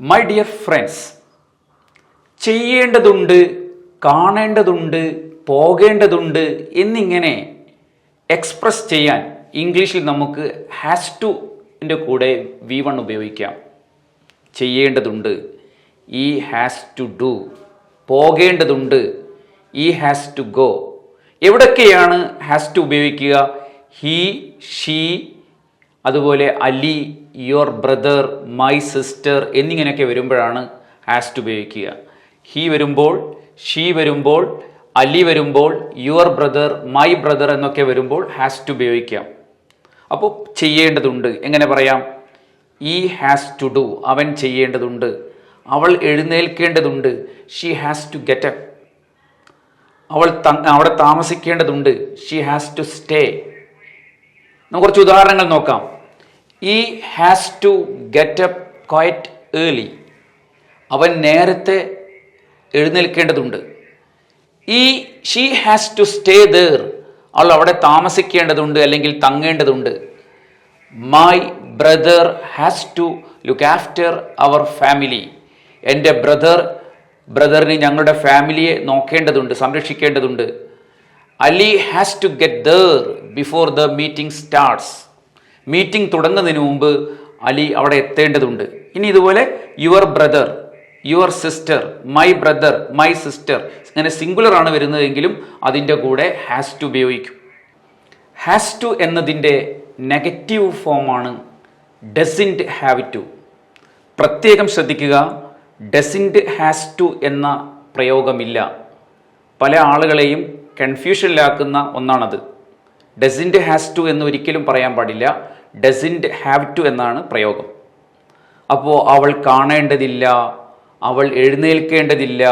My dear friends ചെയ്യേണ്ടതുണ്ട് കാണേണ്ടതുണ്ട് പോകേണ്ടതുണ്ട് എന്നിങ്ങനെ എക്സ്പ്രസ് ചെയ്യാൻ ഇംഗ്ലീഷിൽ നമുക്ക് ഹാസ് ടുന്റെ കൂടെ വി വൺ ഉപയോഗിക്കാം. ചെയ്യേണ്ടതുണ്ട് ഈ ഹാസ് ടു ഡു പോകേണ്ടതുണ്ട് ഈ ഹാസ് ടു ഗോ എവിടൊക്കെയാണ് ഹാസ് ടു ഉപയോഗിക്കുക? ഹീ ഷീ അതുപോലെ Ali your brother my sister എന്നിങ്ങനെയൊക്കെ വരുമ്പോഴാണ് ആസ്റ്റ് ഉപയോഗിക്കുക. ഹീ വരുമ്പോൾ ഷീ വരുമ്പോൾ അലി വരുമ്പോൾ യുവർ ബ്രദർ മൈ ബ്രദർ എന്നൊക്കെ വരുമ്പോൾ ഹാസ് ടു ഉപയോഗിക്കാം. അപ്പോൾ ചെയ്യേണ്ടതുണ്ട്. എങ്ങനെ പറയാം? ഈ ഹാസ് ടു ഡു അവൻ ചെയ്യേണ്ടതുണ്ട്. അവൾ എഴുന്നേൽക്കേണ്ടതുണ്ട്. She has to get up അവൾ അവിടെ താമസിക്കേണ്ടതുണ്ട്. ഷീ ഹാസ് ടു സ്റ്റേ നമുക്ക് കുറച്ച് ഉദാഹരണങ്ങൾ നോക്കാം. He has to get up quite early അവൻ നേരത്തെ എഴുന്നേൽക്കേണ്ടതുണ്ട്. He she has to stay there അവൾ അവിടെ താമസിക്കേണ്ടതുണ്ട് അല്ലെങ്കിൽ തങ്ങേണ്ടതുണ്ട്. My brother has to look after our family എന്റെ ബ്രദർ ബ്രദറിന് ഞങ്ങളുടെ ഫാമിലിയെ നോക്കേണ്ടതുണ്ട് സംരക്ഷിക്കേണ്ടതുണ്ട്. Ali has to get there before the meeting starts meeting തുടങ്ങുന്നതിന് മുമ്പ് അലി അവിടെ എത്തേണ്ടതുണ്ട്. ഇനി ഇതുപോലെ your brother your sister my brother my sister ഇങ്ങനെ സിംഗുലർ ആണ് വരുന്നതെങ്കിലും അതിന്റെ കൂടെ ഹാസ് ടു ഉപയോഗിക്കും. ഹാസ് ടു എന്നതിന്റെ നെഗറ്റീവ് ഫോമാണ് ഡസിന്റ് ഹാവ് ടു പ്രത്യേകം ശ്രദ്ധിക്കുക ഡസിന്റ് ഹാസ് ടു എന്ന പ്രയോഗമില്ല. പല ആളുകളെയും കൺഫ്യൂഷനിലാക്കുന്ന ഒന്നാണത്. ഡസിന്റ് ഹാസ് ടു എന്ന് ഒരിക്കലും പറയാൻ പാടില്ല. ഡസിന്റ് ഹാവ് ടു എന്നാണ് പ്രയോഗം. അപ്പോൾ അവൾ കാണേണ്ടതില്ല അവൾ എഴുന്നേൽക്കേണ്ടതില്ല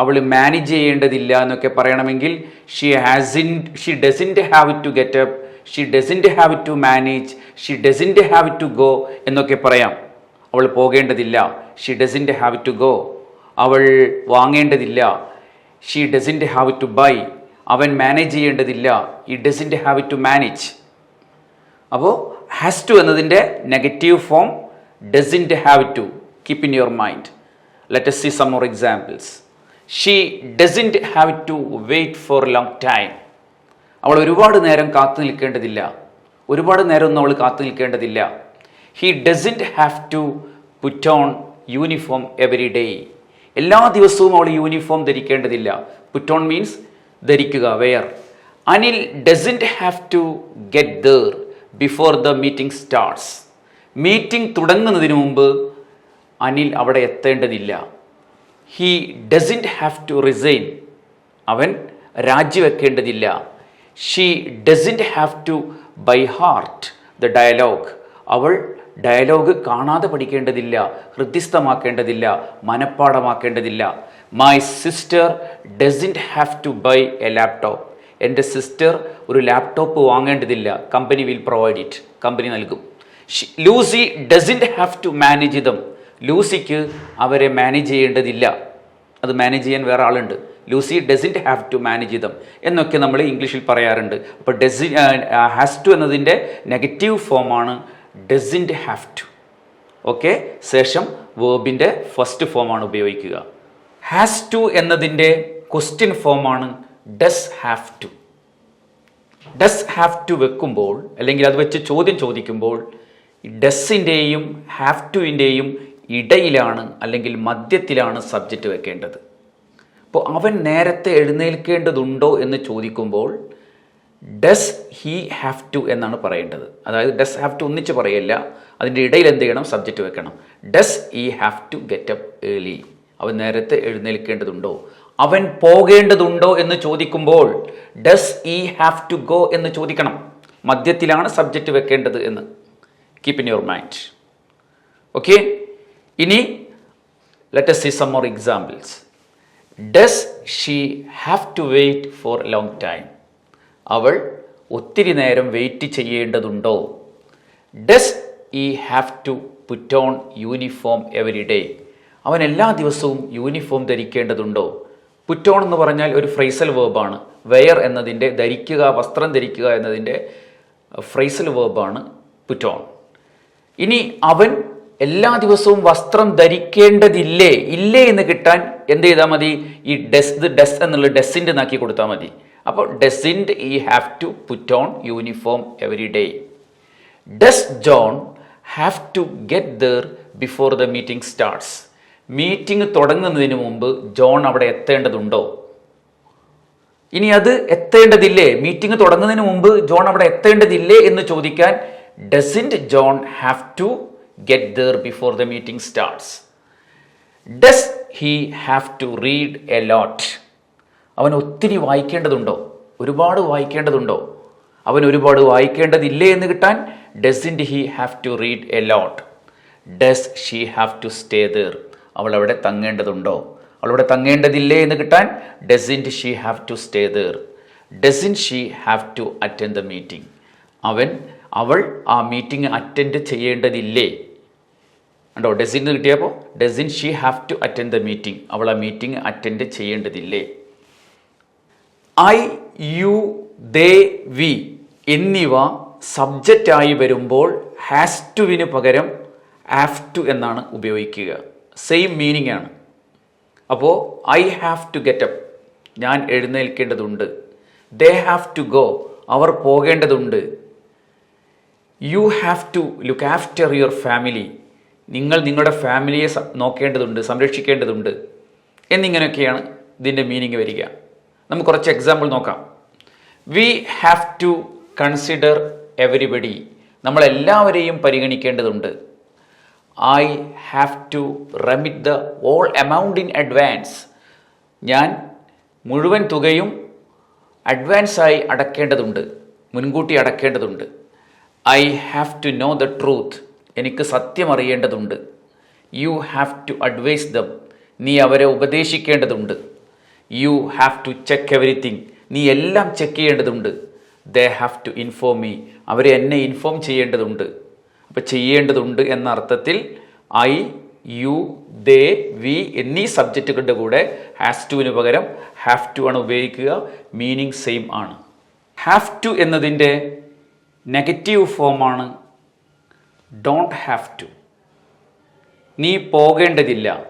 അവൾ മാനേജ് ചെയ്യേണ്ടതില്ല എന്നൊക്കെ പറയണമെങ്കിൽ she hasn't she doesn't have to get up she doesn't have to manage she doesn't have to go എന്നൊക്കെ പറയാം. അവൾ പോകേണ്ടതില്ല she doesn't have to go അവൾ വാങ്ങേണ്ടതില്ല she doesn't have to buy അവൻ മാനേജ് ചെയ്യേണ്ടതില്ല he doesn't have to manage അപ്പോൾ has to എന്നതിന്റെ negative form doesn't have to keep in your mind let see some more examples she doesn't have to wait for long time അവൾ ഒരുപാട് നേരം കാത്തു നിൽക്കേണ്ടതില്ല. ഒരുപാട് നേരമൊന്നും അവൾ കാത്തു നിൽക്കേണ്ടതില്ല. He doesn't have to put on uniform every day എല്ലാ ദിവസവും അവൾ യൂണിഫോം ധരിക്കേണ്ടതില്ല. പുറ്റ് ഓൺ മീൻസ് ധരിക്കുക wear Anil doesn't have to get there before the meeting starts meeting തുടങ്ങുന്നതിന് മുമ്പ് അനിൽ അവിടെ എത്തേണ്ടതില്ല. He doesn't have to resign അവൻ രാജിവെക്കേണ്ടതില്ല. She doesn't have to by heart the dialogue അവൾ ഡയലോഗ് കാണാതെ പഠിക്കേണ്ടതില്ല ഹൃദ്യസ്ഥമാക്കേണ്ടതില്ല മനഃപ്പാടമാക്കേണ്ടതില്ല my sister doesn't have to buy a laptop എന്റെ sister ഒരു laptop വാങ്ങേണ്ടതില്ല. Company will provide it company നൽകും. Lucy doesn't have to manage them ലൂസിക്ക് അവരെ manage ചെയ്യേണ്ടതില്ല. അത് മാനേജ് ചെയ്യാൻ വേറെ ആളുണ്ട്. Lucy doesn't have to manage them എന്നൊക്കെ നമ്മൾ ഇംഗ്ലീഷിൽ പറയാറുണ്ട്. അപ്പോൾ ഡസി ഹാസ് ടു എന്നതിന്റെ നെഗറ്റീവ് ഫോമാണ് ഡസിന്റ് ഹാവ് ടു ഓക്കെ ശേഷം വേർബിന്റെ ഫസ്റ്റ് ഫോമാണ് ഉപയോഗിക്കുക. ഹാസ് ടു എന്നതിന്റെ ക്വസ്റ്റ്യൻ ഫോമാണ് does have to does have to വെക്കുമ്പോൾ അല്ലെങ്കിൽ അത് വെച്ച് ചോദ്യം ചോദിക്കുമ്പോൾ ഡസ്സിന്റെയും ഹാവ് ടുവിന്റെയും ഇടയിലാണ് അല്ലെങ്കിൽ മധ്യത്തിലാണ് സബ്ജക്റ്റ് വെക്കേണ്ടത്. അപ്പോൾ അവൻ നേരത്തെ എഴുന്നേൽക്കേണ്ടതുണ്ടോ എന്ന് ചോദിക്കുമ്പോൾ ഡസ് ഹീ ഹാവ് ടു എന്നാണ് പറയേണ്ടത്. അതായത് ഡസ് ഹാവ് ടു ഒന്നിച്ച് പറയല്ല അതിന്റെ ഇടയിൽ എന്ത് ചെയ്യണം? സബ്ജക്റ്റ് വെക്കണം. Does he have to get up early അവൻ നേരത്തെ എഴുന്നേൽക്കേണ്ടതുണ്ടോ? അവൻ പോകേണ്ടതുണ്ടോ എന്ന് ചോദിക്കുമ്പോൾ does he have to go എന്ന് ചോദിക്കണം. മധ്യത്തിലാണ് സബ്ജക്റ്റ് വെക്കേണ്ടത് എന്ന്. Keep in your mind okay ഇനി let see some more examples. Does she have to wait for long time അവൾ ഒത്തിരി നേരം വെയിറ്റ് ചെയ്യേണ്ടതുണ്ടോ? Does he have to put on uniform every day അവൻ എല്ലാ ദിവസവും യൂണിഫോം ധരിക്കേണ്ടതുണ്ടോ? പുറ്റ് ഓൺ എന്ന് പറഞ്ഞാൽ ഒരു ഫ്രൈസൽ വേർബാണ് വെയർ എന്നതിന്റെ ധരിക്കുക വസ്ത്രം ധരിക്കുക എന്നതിന്റെ ഫ്രൈസൽ വേർബാണ് പുറ്റോൺ ഇനി അവൻ എല്ലാ ദിവസവും വസ്ത്രം ധരിക്കേണ്ടതില്ലേ? ഇല്ലേ എന്ന് കിട്ടാൻ എന്ത് ചെയ്താൽ മതി? ഈ ഡെസ് ഡെസ് എന്നുള്ള ഡെസിന്റെ നാക്കി കൊടുത്താൽ മതി. അപ്പോൾ doesn't he have to put on uniform every day does John have to get there before the meeting starts meeting തുടങ്ങുന്നതിന് മുമ്പ് ജോൺ അവിടെ എത്തേണ്ടതുണ്ടോ? ഇനി അത് എത്തേണ്ടതില്ലേ? മീറ്റിംഗ് തുടങ്ങുന്നതിന് മുമ്പ് ജോൺ അവിടെ എത്തേണ്ടതില്ലേ എന്ന് ചോദിക്കാൻ doesn't John have to get there before the meeting starts does he have to read a lot അവൻ ഒത്തിരി വായിക്കേണ്ടതുണ്ടോ? ഒരുപാട് വായിക്കേണ്ടതുണ്ടോ? അവൻ ഒരുപാട് വായിക്കേണ്ടതില്ലേ എന്ന് കിട്ടാൻ doesn't he have to read a lot does she have to stay there അവൾ അവിടെ തങ്ങേണ്ടതുണ്ടോ? അവൾ അവിടെ തങ്ങേണ്ടതില്ലേ എന്ന് കിട്ടാൻ doesn't she have to stay there doesn't she have to attend the meeting അവൻ അവൾ ആ മീറ്റിംഗ് അറ്റൻഡ് ചെയ്യേണ്ടതില്ലേ? ഉണ്ടോ ഡസിൻ എന്ന് കിട്ടിയപ്പോൾ doesn't she have to attend the meeting അവൾ ആ മീറ്റിംഗ് അറ്റൻഡ് ചെയ്യേണ്ടതില്ലേ? ഐ യു ദേ വി എന്നിവ സബ്ജക്റ്റായി വരുമ്പോൾ ഹാസ് ടുവിന് പകരം ഹാവ് ടു എന്നാണ് ഉപയോഗിക്കുക. സെയിം മീനിങ് ആണ്. അപ്പോൾ I have to get up ഞാൻ എഴുന്നേൽക്കേണ്ടതുണ്ട്. ദേ ഹാവ് ടു ഗോ അവർ പോകേണ്ടതുണ്ട്. You have to look after your family നിങ്ങൾ നിങ്ങളുടെ ഫാമിലിയെ നോക്കേണ്ടതുണ്ട് സംരക്ഷിക്കേണ്ടതുണ്ട് എന്നിങ്ങനെയൊക്കെയാണ് ഇതിന്റെ മീനിങ് വരിക. നമുക്ക് കുറച്ച് എക്സാമ്പിൾ നോക്കാം. We have to consider everybody നമ്മളെല്ലാവരെയും പരിഗണിക്കേണ്ടതുണ്ട്. I have to remit the all amount in advance ഞാൻ മുഴുവൻ തുകയും അഡ്വാൻസായി അടക്കേണ്ടതുണ്ട് മുൻകൂട്ടി അടക്കേണ്ടതുണ്ട്. I have to know the truth എനിക്ക് സത്യം അറിയേണ്ടതുണ്ട്. You have to advise them നീ അവരെ ഉപദേശിക്കേണ്ടതുണ്ട്. You have to check everything നീ എല്ലാം ചെക്ക് ചെയ്യേണ്ടതുണ്ട്. They have to inform me അവരെ എന്നെ ഇൻഫോം ചെയ്യേണ്ടതുണ്ട്. അപ്പോൾ ചെയ്യേണ്ടതുണ്ട് എന്ന അർത്ഥത്തിൽ ഐ യു ദേ വി എന്നീ സബ്ജക്റ്റുകളുടെ കൂടെ ഹാസ് ടുവിന് പകരം ഹാവ് ടു ആണ് ഉപയോഗിക്കുക. മീനിങ് സെയിം ആണ്. ഹാവ് ടു എന്നതിന്റെ നെഗറ്റീവ് ഫോമാണ് ഡോണ്ട് ഹാവ് ടു. നീ പോകേണ്ടതില്ല.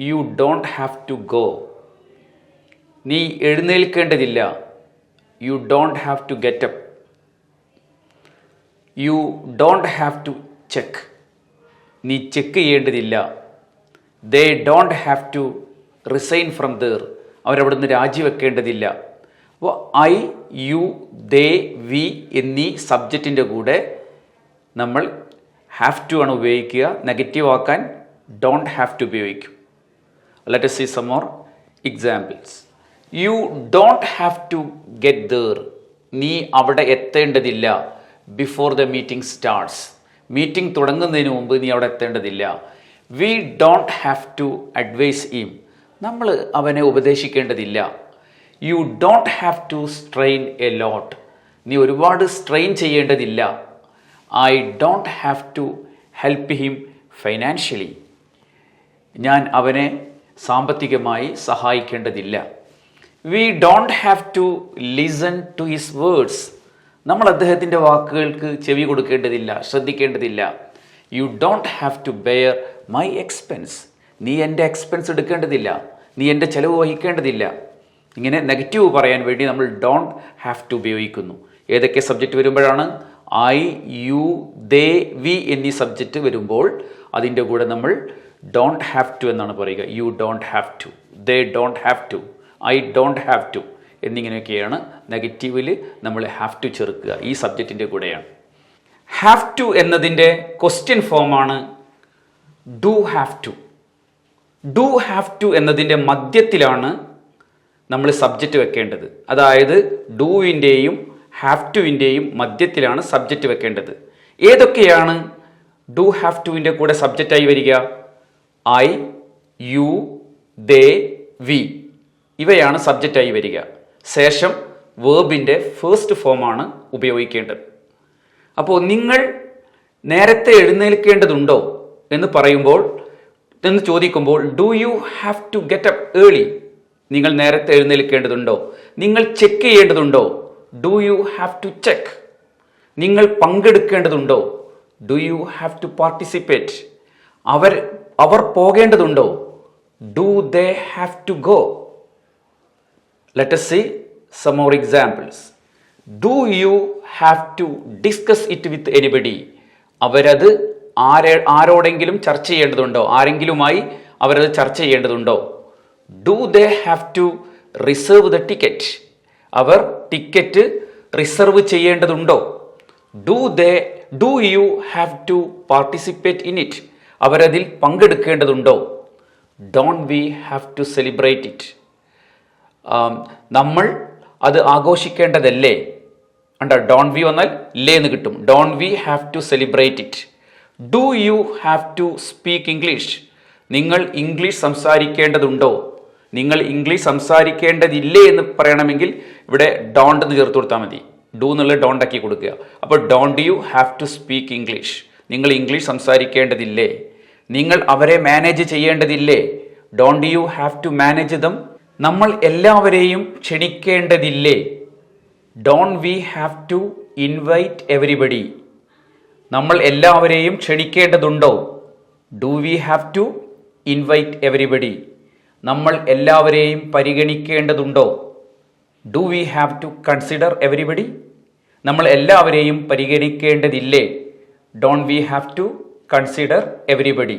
You don't have to go. നീ എഴുന്നേൽക്കേണ്ടതില്ല. You don't have to get up you don't have to check നീ ചെക്ക് ചെയ്യേണ്ടതില്ല. They don't have to resign from there അവരവിടുന്ന് രാജിവെക്കേണ്ടതില്ല. അപ്പോൾ ഐ യു ദേ വി എന്നീ സബ്ജക്റ്റിന്റെ കൂടെ നമ്മൾ ഹാവ് ടു ആണ് ഉപയോഗിക്കുക. നെഗറ്റീവ് ആക്കാൻ ഡോണ്ട് ഹാവ് ടു ഉപയോഗിക്കും. Let see some more examples you don't have to get there നീ അവിടെ എത്തേണ്ടതില്ല. Before the meeting starts meeting തുടങ്ങുന്നതിന് മുമ്പ് നീ അവിടെ എത്തേണ്ടതില്ല. We don't have to advise him നമ്മൾ അവനെ ഉപദേശിക്കേണ്ടതില്ല. You don't have to strain a lot നീ ഒരുപാട് സ്ട്രെയിൻ ചെയ്യേണ്ടതില്ല. I don't have to help him financially ഞാൻ അവനെ സാമ്പത്തികമായി സഹായിക്കേണ്ടതില്ല. We don't have to listen to his words നമ്മൾ അദ്ദേഹത്തിന്റെ വാക്കുകൾക്ക് ചെവി കൊടുക്കേണ്ടതില്ല ശ്രദ്ധിക്കേണ്ടതില്ല. You don't have to bear my expense നീ എന്റെ എക്സ്പെൻസ് എടുക്കേണ്ടതില്ല. നീ എന്റെ ചിലവ് വഹിക്കേണ്ടതില്ല. ഇങ്ങനെ നെഗറ്റീവ് പറയാൻ വേണ്ടി നമ്മൾ ഡോണ്ട് ഹാവ് ടു ഉപയോഗിക്കുന്നു. ഏതൊക്കെ സബ്ജക്റ്റ് വരുമ്പോഴാണ്? ഐ യു ദേ വി എന്നീ സബ്ജക്റ്റ് വരുമ്പോൾ അതിന്റെ കൂടെ നമ്മൾ ഡോണ്ട് ഹാവ് ടു എന്നാണ് പറയുക. You don't have to they don't have to I don't have to എന്നിങ്ങനെയൊക്കെയാണ് നെഗറ്റീവിൽ നമ്മൾ ഹാവ് ടു ചെറുക്കുക. ഈ സബ്ജക്റ്റിന്റെ കൂടെയാണ്. ഹാവ് ടു എന്നതിന്റെ ക്വസ്റ്റ്യൻ ഫോമാണ് do have to do have to എന്നതിന്റെ മധ്യത്തിലാണ് നമ്മൾ സബ്ജക്റ്റ് വെക്കേണ്ടത്. അതായത് ഡൂവിന്റെയും ഹാവ് ടുവിന്റെയും മധ്യത്തിലാണ് സബ്ജക്റ്റ് വെക്കേണ്ടത്. ഏതൊക്കെയാണ് ഡു ഹാവ് ടുവിന്റെ കൂടെ സബ്ജക്റ്റായി വരിക? ഐ യു ദേ വി ഇവയാണ് സബ്ജക്റ്റായി വരിക. ശേഷം വേബിന്റെ ഫേസ്റ്റ് ഫോമാണ് ഉപയോഗിക്കേണ്ടത്. അപ്പോൾ നിങ്ങൾ നേരത്തെ എഴുന്നേൽക്കേണ്ടതുണ്ടോ എന്ന് പറയുമ്പോൾ എന്ന് ചോദിക്കുമ്പോൾ do you have to get up early നിങ്ങൾ നേരത്തെ എഴുന്നേൽക്കേണ്ടതുണ്ടോ? നിങ്ങൾ ചെക്ക് ചെയ്യേണ്ടതുണ്ടോ? Do you have to check നിങ്ങൾ പങ്കെടുക്കേണ്ടതുണ്ടോ? Do you have to participate അവർ അവർ പോകേണ്ടതുണ്ടോ? Do they have to go Let us see some more examples. Do you have to discuss it with anybody? അവരത് ആരെ ആരോടെങ്കിലും ചർച്ച ചെയ്യേണ്ടതുണ്ടോ? ആരെങ്കിലുമായി അവരത് ചർച്ച ചെയ്യേണ്ടതുണ്ടോ? Do they have to reserve the ticket our ticket reserve ചെയ്യേണ്ടതുണ്ടോ? Do they do you have to participate in it അവരതിൽ പങ്കെടുക്കേണ്ടതുണ്ടോ? Don't we have to celebrate it നമ്മൾ അത് ആഘോഷിക്കേണ്ടതല്ലേ? കണ്ട ഡോൺ വി വന്നാൽ ലേ എന്ന് കിട്ടും. Don't we have to celebrate it do you have to speak English നിങ്ങൾ ഇംഗ്ലീഷ് സംസാരിക്കേണ്ടതുണ്ടോ? നിങ്ങൾ ഇംഗ്ലീഷ് സംസാരിക്കേണ്ടതില്ലേ എന്ന് പറയണമെങ്കിൽ ഇവിടെ ഡോണ്ട് എന്ന് ചേർത്ത് കൊടുത്താൽ മതി. ഡു എന്നുള്ള ഡോണ്ട് ആക്കി കൊടുക്കുക. അപ്പോൾ don't you have to speak English നിങ്ങൾ ഇംഗ്ലീഷ് സംസാരിക്കേണ്ടതില്ലേ? നിങ്ങൾ അവരെ manage ചെയ്യേണ്ടതില്ലേ? Don't you have to manage them നമ്മൾ എല്ലാവരെയും ക്ഷണിക്കേണ്ടതില്ലേ? Don't we have to invite everybody നമ്മൾ എല്ലാവരെയും ക്ഷണിക്കേണ്ടതുണ്ടോ? Do we have to invite everybody നമ്മൾ എല്ലാവരെയും പരിഗണിക്കേണ്ടതുണ്ടോ? Do we have to consider everybody നമ്മൾ എല്ലാവരെയും പരിഗണിക്കേണ്ടതില്ലേ? Don't we have to consider everybody